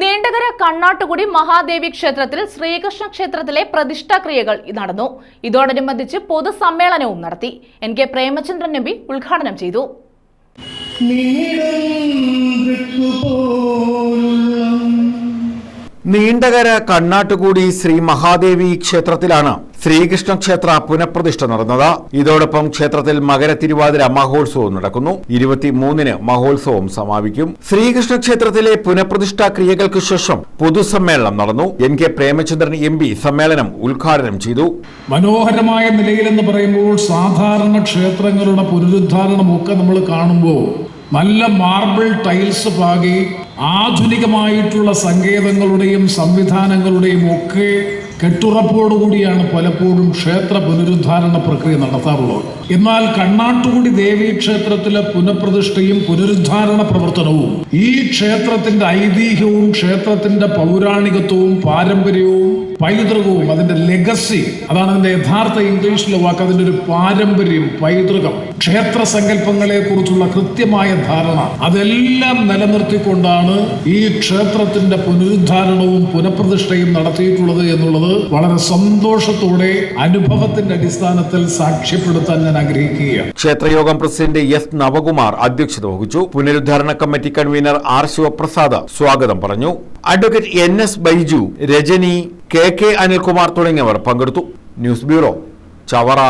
നീണ്ടകര കണ്ണാട്ടുകുടി മഹാദേവി ക്ഷേത്രത്തിൽ ശ്രീകൃഷ്ണ ക്ഷേത്രത്തിലെ പ്രതിഷ്ഠാക്രിയകൾ നടന്നു. ഇതോടനുബന്ധിച്ച് പൊതുസമ്മേളനവും നടത്തി. എൻ കെ പ്രേമചന്ദ്രൻ നമ്പി ഉദ്ഘാടനം ചെയ്തു. നീണ്ടകര കണ്ണാട്ടുകൂടി ശ്രീ മഹാദേവി ക്ഷേത്രത്തിലാണ് ശ്രീകൃഷ്ണ ക്ഷേത്ര പുനഃപ്രതിഷ്ഠ നടന്നത്. ഇതോടൊപ്പം ക്ഷേത്രത്തിൽ മകര തിരുവാതിര മഹോത്സവം നടക്കുന്നു. ഇരുപത്തിമൂന്നിന് മഹോത്സവം സമാപിക്കും. ശ്രീകൃഷ്ണ ക്ഷേത്രത്തിലെ പുനഃപ്രതിഷ്ഠാ ക്രിയകൾക്ക് ശേഷം പൊതുസമ്മേളനം നടന്നു. N K Premachandran M P സമ്മേളനം ഉദ്ഘാടനം ചെയ്തു. മനോഹരമായ നിലയിലെന്ന് പറയുമ്പോൾ സാധാരണ ക്ഷേത്രങ്ങളുടെ പുനരുദ്ധാരണമൊക്കെ നമ്മൾ കാണുമ്പോൾ നല്ല മാർബിൾ ടൈൽസ് പാകി ആധുനികമായിട്ടുള്ള സങ്കേതങ്ങളുടെയും സംവിധാനങ്ങളുടെയും ഒക്കെ കെട്ടുറപ്പോടുകൂടിയാണ് പലപ്പോഴും ക്ഷേത്ര പുനരുദ്ധാരണ പ്രക്രിയ നടത്താറുള്ളത്. എന്നാൽ കണ്ണാട്ടുകുടി ദേവീ ക്ഷേത്രത്തിലെ പുനഃപ്രതിഷ്ഠയും പുനരുദ്ധാരണ പ്രവർത്തനവും ഈ ക്ഷേത്രത്തിന്റെ ഐതിഹ്യവും ക്ഷേത്രത്തിന്റെ പൗരാണികത്വവും പാരമ്പര്യവും പൈതൃകവും അതിന്റെ ലെഗസി അതാണ് അതിന്റെ യഥാർത്ഥ ഇംഗ്ലീഷിലെ വാക്ക്. അതിന്റെ ഒരു പാരമ്പര്യം പൈതൃകം ക്ഷേത്ര സങ്കല്പങ്ങളെ കുറിച്ചുള്ള കൃത്യമായ ധാരണ. അതെല്ലാം നിലനിർത്തിക്കൊണ്ടാണ് ഈ ക്ഷേത്രത്തിന്റെ പുനരുദ്ധാരണവും പുനഃപ്രതിഷ്ഠയും നടത്തിയിട്ടുള്ളത് എന്നുള്ളത് വളരെ സന്തോഷത്തോടെ അനുഭവത്തിന്റെ അടിസ്ഥാനത്തിൽ സാക്ഷ്യപ്പെടുത്താൻ ഞാൻ ആഗ്രഹിക്കുകയാണ്. ക്ഷേത്രയോഗം പ്രസിഡന്റ് എസ് നവകുമാർ അധ്യക്ഷത വഹിച്ചു. പുനരുദ്ധാരണ കമ്മിറ്റി കൺവീനർ ആർ ശിവപ്രസാദ് സ്വാഗതം പറഞ്ഞു. Advocate N S Baiju Rajani K K Anilkumar തുടങ്ങിയവർ പങ്കെടുത്തു. News bureau Chavara.